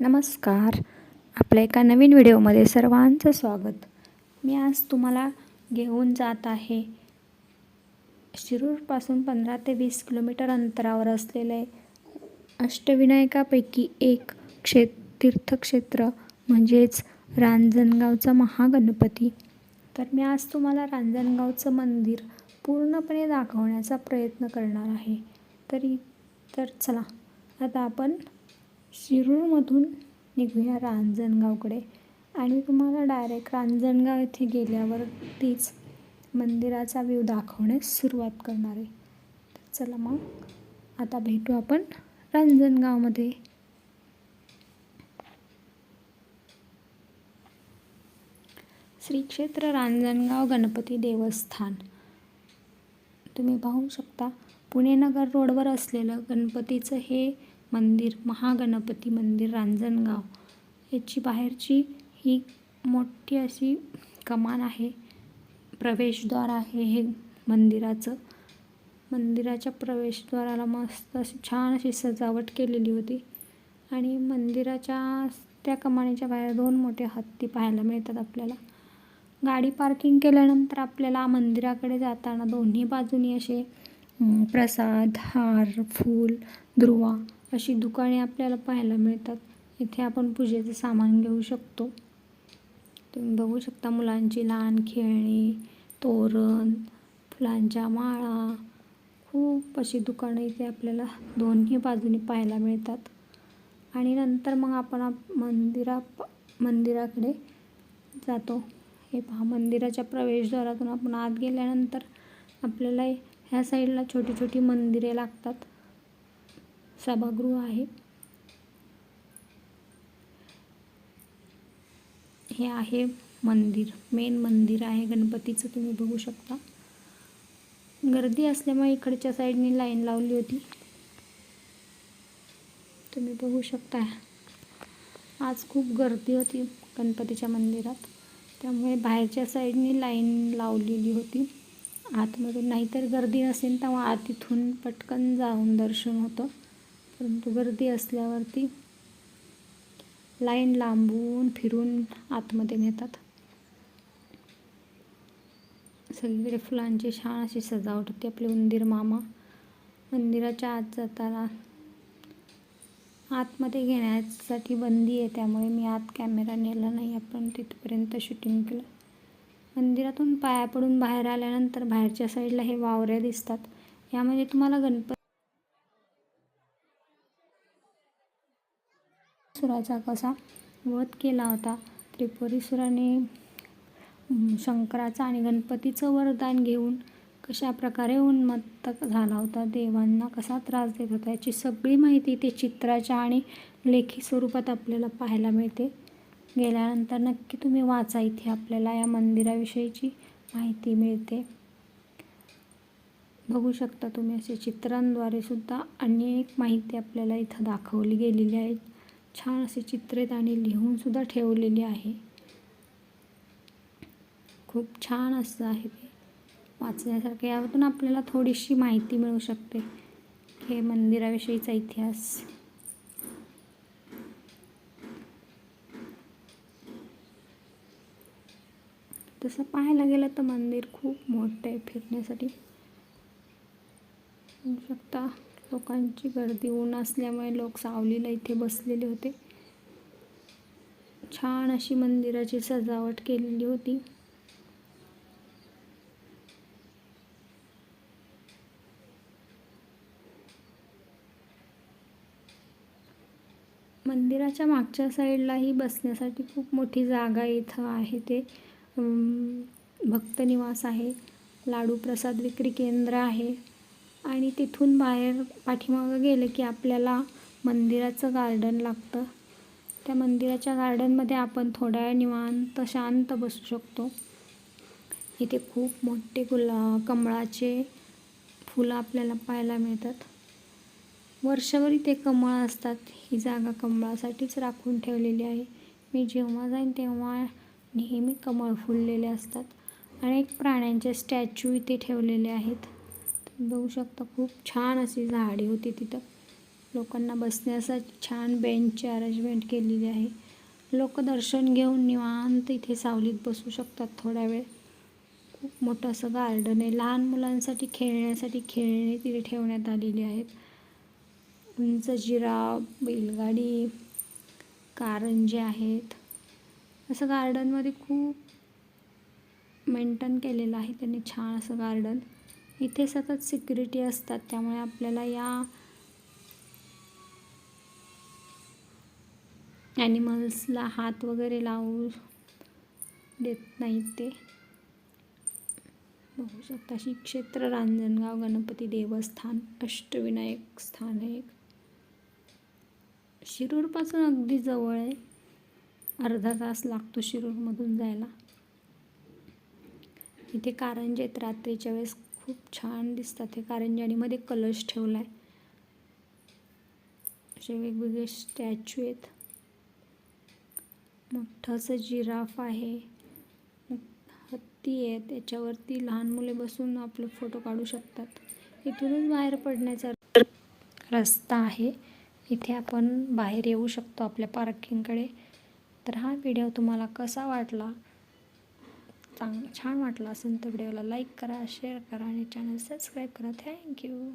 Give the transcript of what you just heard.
नमस्कार. आपल्या एका नवीन व्हिडिओमध्ये सर्वांचं स्वागत. मी आज तुम्हाला घेऊन जात आहे. शिरूरपासून पंधरा ते वीस किलोमीटर अंतरावर असलेले अष्टविनायकापैकी एक क्षे तीर्थक्षेत्र म्हणजेच रांजणगावचा महागणपती. तर मी आज तुम्हाला रांजणगावचं मंदिर पूर्णपणे दाखवण्याचा प्रयत्न करणार आहे. तरी तर चला आता आपण शिरूरमधून निघूया रांजणगावकडे. आणि तुम्हाला डायरेक्ट रांजणगाव येथे गेल्यावरतीच मंदिराचा व्ह्यू दाखवण्यास सुरुवात करणार आहे. तर चला मग आता भेटू आपण रांजणगावमध्ये. श्री क्षेत्र रांजणगाव गणपती देवस्थान. तुम्ही पाहू शकता पुणे नगर रोडवर असलेलं गणपतीचं हे मंदिर महागणपती मंदिर रांजणगाव याची बाहेरची ही मोठी अशी कमान आहे. प्रवेशद्वार आहे हे मंदिराचं. मंदिराच्या प्रवेशद्वाराला मस्त अशी छान अशी सजावट केलेली होती. आणि मंदिराच्या त्या कमानीच्या बाहेर दोन मोठे हत्ती पाहायला मिळतात आपल्याला. गाडी पार्किंग केल्यानंतर आपल्याला मंदिराकडे जाताना दोन्ही बाजूनी असे प्रसाद हार फूल दुर्वा अशी दुकाने आपल्याला पाहायला मिळतात. इथे आपण पूजेचं सामान घेऊ शकतो. तुम्ही बघू शकता मुलांची लहान खेळणी तोरण फुलांच्या माळा. खूप अशी दुकानं इथे आपल्याला दोन्ही बाजूनी पाहायला मिळतात. आणि नंतर मग आपण मंदिरा मंदिराकडे जातो. हे पहा मंदिराच्या प्रवेशद्वारातून आपण आत गेल्यानंतर आपल्याला ह्या साईडला छोटी छोटी मंदिरे लागतात. सभागृह आहे. हे आहे मंदिर. मेन मंदिर आहे. गणपतीचं तुम्ही बघू शकता. गर्दी असल्यामुळे इकडच्या साईडनी लाईन लावली होती. तुम्ही बघू शकता. आज खूप गर्दी होती गणपतीच्या मंदिरात. त्यामुळे बाहेरच्या साईडनी लाईन लावलेली होती. आतमधून नाहीतर गर्दी नसेल तेव्हा आत इथून पटकन जाऊन दर्शन होतं. परंतु गर्दी असल्यावरती लाईन लांबून फिरून आतमध्ये नेतात. सगळीकडे फुलांची छान अशी सजावट होती. आपले उंदीर मामा मंदिराच्या आत जाताना आतमध्ये घेण्यासाठी बंदी आहे. त्यामुळे मी आत कॅमेरा नेला नाही. आपण तिथपर्यंत शूटिंग केलं. मंदिरातून पाया पडून बाहेर आल्यानंतर बाहेरच्या साईडला हे वावऱ्या दिसतात. यामध्ये तुम्हाला गणपती सुराचा कसा वध केला होता. त्रिपुरीसुराने शंकराचा आणि गणपतीचं वरदान घेऊन कशा प्रकारे उन्मत्त झाला होता देवांना कसा त्रास देत होता याची सगळी माहिती ते चित्राच्या आणि लेखी स्वरूपात आपल्याला पाहायला मिळते. गेल्यानंतर नक्की तुम्ही वाचा इथे आपल्याला या मंदिराविषयीची माहिती मिळते. बघू शकता तुम्ही असे चित्रांद्वारे सुद्धा अनेक माहिती आपल्याला इथं दाखवली गेलेली आहे छान असे चित्रेत आणि लिहूनसुद्धा ठेवलेली आहे. खूप छान असं आहे ते. वाचण्यासारखं यावरून आपल्याला थोडीशी माहिती मिळू शकते. हे मंदिराविषयीचा इतिहास. तसं पाहायला गेलं तर मंदिर खूप मोठं आहे फिरण्यासाठी. शकता. लोकांची गर्दी ऊन असल्यामुळे लोक सावलीला इथे बसलेले होते. छान अशी मंदिराची सजावट केलेली होती. मंदिराच्या मागच्या साईडलाही बसण्यासाठी खूप मोठी जागा इथं आहे ते. भक्तनिवास आहे. लाडू प्रसाद विक्री केंद्र आहे. आणि तिथून बाहेर पाठीमागं गेलं की आपल्याला मंदिराचं गार्डन लागतं. त्या मंदिराच्या गार्डनमध्ये आपण थोड्या वेळ निवांत शांत बसू शकतो. इथे खूप मोठे गुला कमळाचे फुलं आपल्याला पाहायला मिळतात. वर्षभर इथे कमळ असतात. ही जागा कमळासाठीच राखून ठेवलेली आहे. मी जेव्हा जाईन तेव्हा नेहमी कमळ फुललेले असतात. अनेक प्राण्यांचे स्टॅच्यू इथे ठेवलेले आहेत. बघू शकता खूप छान अशी झाडे होती तिथं. लोकांना बसण्यासाठी छान बेंचची अरेंजमेंट केलेली आहे. लोक दर्शन घेऊन निवांत इथे सावलीत बसू शकतात थोडा वेळ. खूप मोठं असं गार्डन आहे. लहान मुलांसाठी खेळण्यासाठी खेळणी तिथे ठेवण्यात आलेली आहेत. उंच जिराफ बैलगाडी कारंजे आहेत. असं गार्डनमध्ये खूप मेंटेन केलेलं आहे. त्यांनी छान असं गार्डन इथे सतत सिक्युरिटी असतात त्यामुळे आपल्याला या ॲनिमल्सला हात वगैरे लावू देत नाहीत ते. बघू शकता श्री क्षेत्र रांजणगाव गणपती देवस्थान अष्टविनायक स्थान आहे शिरूरपासून अगदी जवळ आहे. अर्धा तास लागतो शिरूरमधून जायला. इथे कारंजेत रात्रीच्या वेळेस खूप छान दिसतात हे कारंजे आणि मध्ये कलश ठेवला आहे असे वेगवेगळे स्टॅच्यू आहेत. मोठं असं जिराफ आहे. हत्ती आहे त्याच्यावरती लहान मुले बसून आपले फोटो काढू शकतात. इथूनच बाहेर पडण्याचा रस्ता आहे. इथे आपण बाहेर येऊ शकतो आपल्या पार्किंगकडे. तर हा व्हिडिओ तुम्हाला कसा वाटला? चांग छान वाटला असेल तर व्हिडिओला लाईक करा शेअर करा आणि चॅनल सबस्क्राईब करा. थँक्यू.